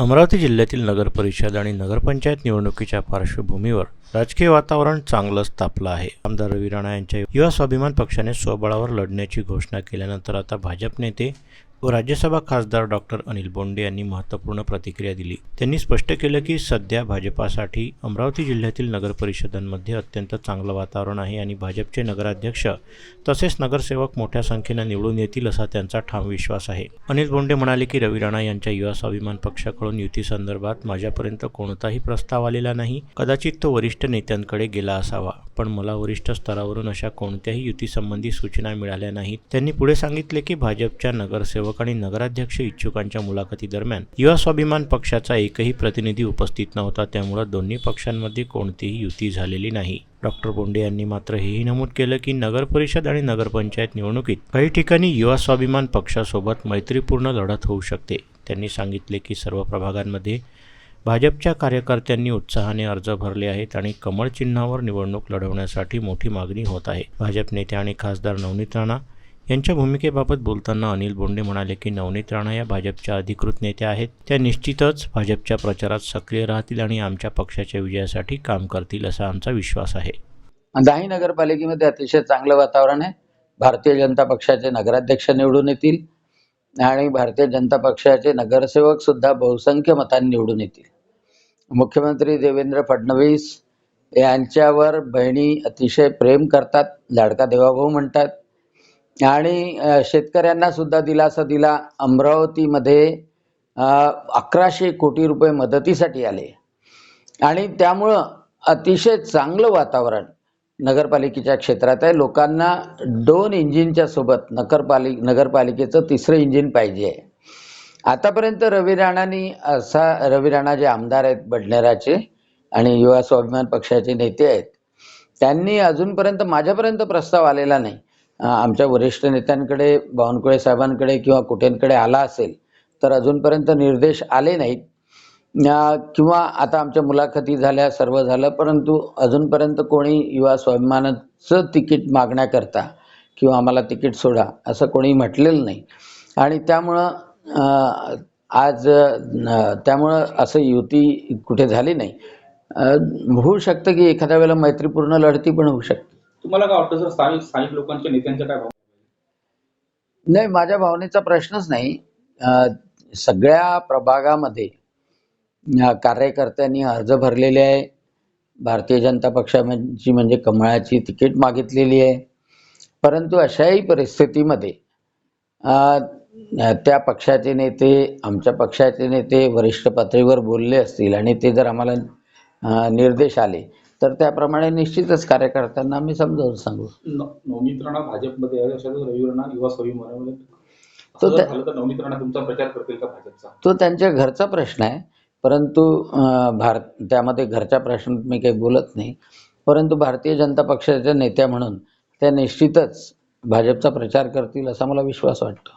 अमरावती जिल्ह्यातील नगरपरिषद आणि नगरपंचायत निवडणुकीच्या पार्श्वभूमीवर राजकीय वातावरण चांगलंच तापलं आहे. आमदार रवी राणा यांच्या युवा स्वाभिमान पक्षाने स्वबळावर लढण्याची घोषणा केल्यानंतर आता भाजप नेते व राज्यसभा खासदार डॉक्टर अनिल बोंडे यांनी महत्त्वपूर्ण प्रतिक्रिया दिली. त्यांनी स्पष्ट केलं की सध्या भाजपासाठी अमरावती जिल्ह्यातील नगर परिषदांमध्ये अत्यंत चांगलं वातावरण आहे आणि भाजपचे नगराध्यक्ष तसेच नगरसेवक मोठ्या संख्येनं निवडून येतील असा त्यांचा ठाम विश्वास आहे. अनिल बोंडे म्हणाले की रवी राणा यांच्या युवा स्वाभिमान पक्षाकडून युतीसंदर्भात माझ्यापर्यंत कोणताही प्रस्ताव आलेला नाही. कदाचित तो वरिष्ठ नेत्यांकडे गेला असावा. पण मला वरिष्ठ स्तरावरून अशा कोणत्याही युतीसंबंधी सूचना मिळाल्या नाहीत. त्यांनी पुढे सांगितले की भाजपच्या नगरसेवक आणि नगराध्यक्ष इच्छुकांच्या मुलाखतीदरम्यान युवा स्वाभिमान पक्षाचा एकही प्रतिनिधी उपस्थित नव्हता. त्यामुळं दोन्ही पक्षांमध्ये कोणतीही युती झालेली नाही. डॉक्टर बोंडे यांनी मात्र हेही नमूद केलं की नगर परिषद आणि नगरपंचायत निवडणुकीत काही ठिकाणी युवा स्वाभिमान पक्षासोबत मैत्रीपूर्ण लढत होऊ शकते. त्यांनी सांगितले की सर्व प्रभागांमध्ये भाजपच्या कार्यकर्त्यांनी उत्साहाने अर्ज भरले आहेत आणि कमळ चिन्हावर निवडणूक लढवण्यासाठी मोठी मागणी होत आहे. भाजप नेते आणि खासदार नवनीत राणा यांच्या भूमिकेबाबत बोलताना अनिल बोंडे म्हणाले की नवनीत राणा या भाजपच्या अधिकृत नेत्या आहेत. त्या निश्चितच भाजपच्या प्रचारात सक्रिय राहतील आणि आमच्या पक्षाच्या विजयासाठी काम करतील असा आमचा विश्वास आहे. दाही नगरपालिकेमध्ये अतिशय चांगलं वातावरण आहे. भारतीय जनता पक्षाचे नगराध्यक्ष निवडून येतील आणि भारतीय जनता पक्षाचे नगरसेवक सुद्धा बहुसंख्य मतांनी निवडून येतील. मुख्यमंत्री देवेंद्र फडणवीस यांच्यावर बहिणी अतिशय प्रेम करतात लाडका देवाभाऊ म्हणतात आणि शेतकऱ्यांना सुद्धा दिलासा दिला. अमरावतीमध्ये अकराशे कोटी रुपये मदतीसाठी आले. आणि त्यामुळं अतिशय चांगलं वातावरण नगरपालिकेच्या क्षेत्रात आहे. लोकांना दोन इंजिनच्या सोबत नगरपालिक नगरपालिकेचं तिसरं इंजिन पाहिजे आहे. आतापर्यंत रवी राणांनी असा रवी राणा जे आमदार आहेत बडनेराचे आणि युवा स्वाभिमान पक्षाचे नेते आहेत त्यांनी अजूनपर्यंत माझ्यापर्यंत प्रस्ताव आलेला नाही. आमच्या वरिष्ठ नेत्यांकडे बावनकुळे साहेबांकडे किंवा कुठेंकडे आला असेल तर अजूनपर्यंत निर्देश आले नाहीत. किंवा आता आमच्या मुलाखती झाल्या सर्व झालं परंतु अजूनपर्यंत कोणी युवा स्वाभिमानाचं तिकीट मागण्याकरता किंवा आम्हाला तिकीट सोडा असं कोणी म्हटलेलं नाही. आणि त्यामुळं आज त्यामुळं असं युती कुठे झाली नाही. होऊ शकतं की एखाद्या वेळेला मैत्रीपूर्ण लढती पण होऊ शकते तुम्हाला काय वाटतं सर? स्थानिक स्थानिक लोकांच्या नेत्यांच्या काय भावना? नाही माझ्या भावनेचा प्रश्नच नाही. सगळ्या प्रभागामध्ये कार्यकर्त्यांनी अर्ज भरलेले आहे. भारतीय जनता पक्षाची म्हणजे कमळाची तिकीट मागितलेली आहे. परंतु अशाही परिस्थितीमध्ये त्या पक्षाचे नेते आमच्या पक्षाचे नेते वरिष्ठ पातळीवर बोलले असतील आणि ते जर आम्हाला निर्देश आले तर त्याप्रमाणे निश्चितच कार्यकर्त्यांना आम्ही समजावून सांगू. नवनीत राणा भाजपमध्ये रवी राणा युवा स्वाभिमानामध्ये तो नवनीत राणा तुमचा प्रचार करतील का भाजपचा? तो त्यांच्या घरचा प्रश्न आहे परंतु भारत त्यामध्ये घरच्या प्रश्नात मी काही बोलत नाही. परंतु भारतीय जनता पक्षाच्या नेत्या म्हणून त्या निश्चितच भाजपचा प्रचार करतील असा मला विश्वास वाटतो.